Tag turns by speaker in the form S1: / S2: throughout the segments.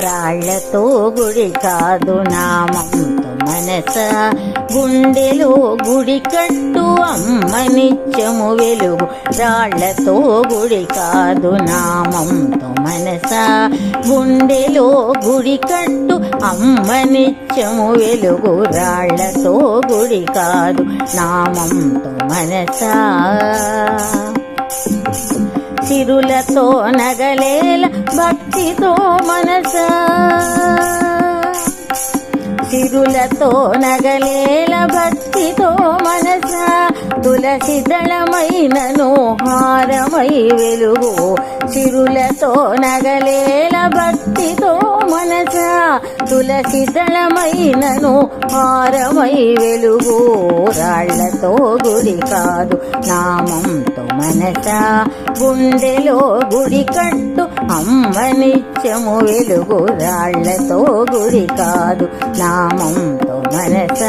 S1: రాళ్ళతో గుడి కాదు నామంతు మనస. గుండెలో గుడి కట్టు అమ్మ నిత్యము వెలుగు. రాళ్ళతో గుడి కాదు నామంతు మనస. గుండెలో గుడి కట్టు అమ్మ నిత్యము వెలుగు. రాళ్ళతో గుడి కాదు నామంతో మనసా. చిరులతో నగలేల భక్తితో మనస. చిరులతో నగలేల భక్తితో తులసి దళమైనను హారమై వెలుగు. చిరులతో నగలేల భక్తితో మనస తులసి హారమై వెలుగు. రాళ్ళతో గుడి కాదు నామంతో మనస. గుండెలో గుడి కట్టు అమ్మ నిత్యము వెలుగు. రాళ్ళతో గుడి కాదు నామంతో మనస.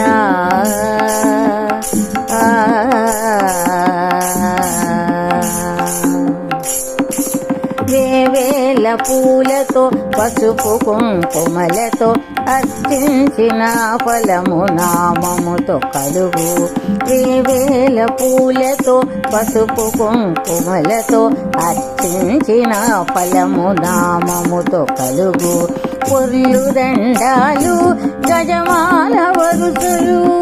S1: వేవేల పూలతో పసుపు కుంకుమలతో అర్చించిన ఫలము నామముతో కలుగు. వేవేల పూలతో పసుపు కుంకుమలతో అర్చించిన ఫలము నామముతో కలుగు. పొర్లు దండాలు గజమాల వరుసలు.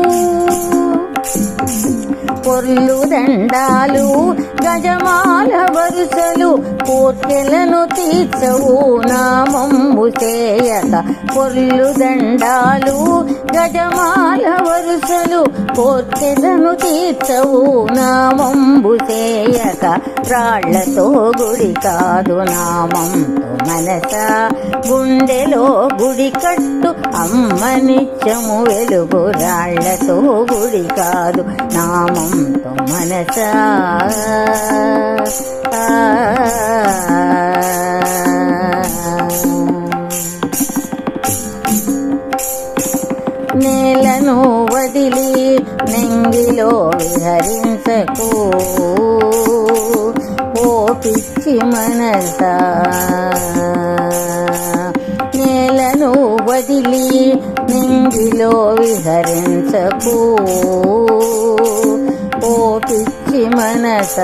S1: పొర్లు దండాలు గజమాల వరుసలు కోర్కెలను తీర్చవు నామంబు చేయక పొర్లు దండాలు గజమాల వరుసలు కోర్కెలను తీర్చవు నామంబు చేయక రాళ్ళతో గుడి కాదు నామంతో మనస. గుండెలో గుడి కట్టు అమ్మ నిత్యము వెలుగు. రాళ్ళతో గుడి కాదు నామం నామంతో మనస. నేలను వదిలి నెంగిలో విహరించకు. ఓ పిచ్చి మనస. నేలను వదిలి నింగిలో విహరించకు. మనస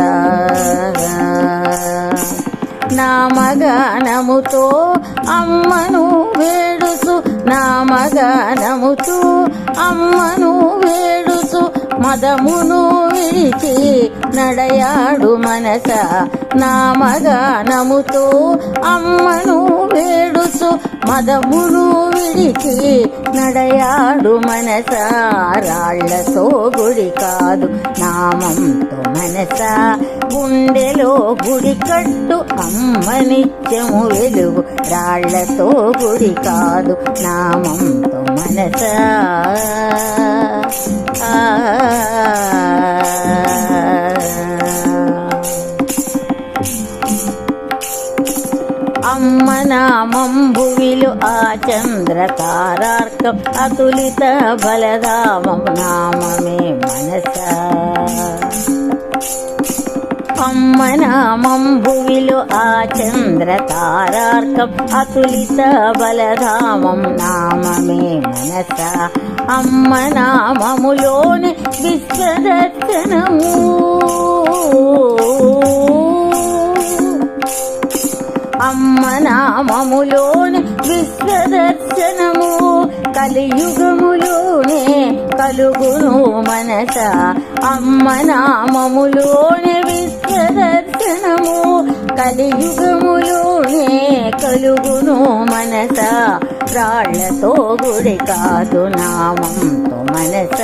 S1: నామగానముతో అమ్మను వేడుసు నామగానముతో అమ్మను వేడు మదమును విడిచి నడయాడు మనస నామగానముతో అమ్మను వేడుసు మదమును విడిచి నడయాడు మనస రాళ్ళతో గుడి కాదు నామంతో మనస గుండెలో గుడి కట్టు అమ్మ నిత్యము వెలుగు రాళ్ళతో గుడి కాదు నామంతో మనస అమ్మ నామంభువిలు ఆ చంద్ర తారార్కం అతులిత బలదామం నామమే మనసా. అమ్మ నామంబువిలు ఆ చంద్ర తారార్కం అతులిత బలధామం నామమే మనస అమ్మ నామములోని విశ్వదర్శనము అమ్మ నామములోని విశ్వదర్శనము కలియుగములోనే కలుగును మనస. అమ్మ నామములోని విశ్వదర్శనము. కలియుగములోనే కలుగును మనస. రాళ్ళతో గుడి కాదు నామంతో మనస.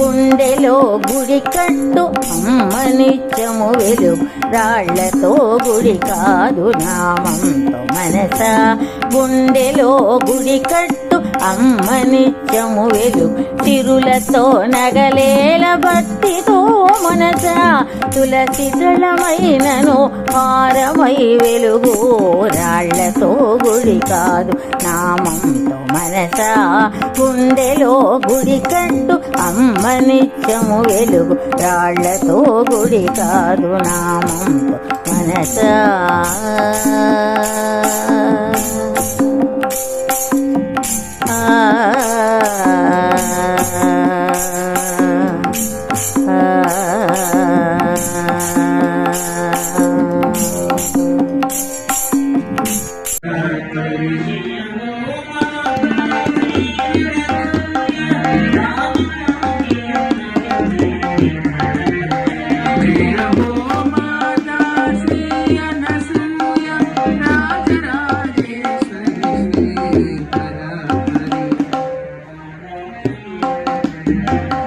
S1: గుండెలో గుడి కట్టు అమ్మ నిత్యము వెలు. రాళ్ళతో గుడి కాదు నామంతో మనస. గుండెలో గుడి కట్టు అమ్మ నిత్యము వెలు. తిరులతో నగలేల భక్తితో మనస. తులసి దళమైనను హారమై వెలుగు. రాళ్ళతో గుడి కాదు నామంతో మనస. గుండెలో గుడి కట్టు అమ్మ నిత్యము వెలుగు. రాళ్ళతో గుడి కాదు నామంతో మనస.
S2: Thank you.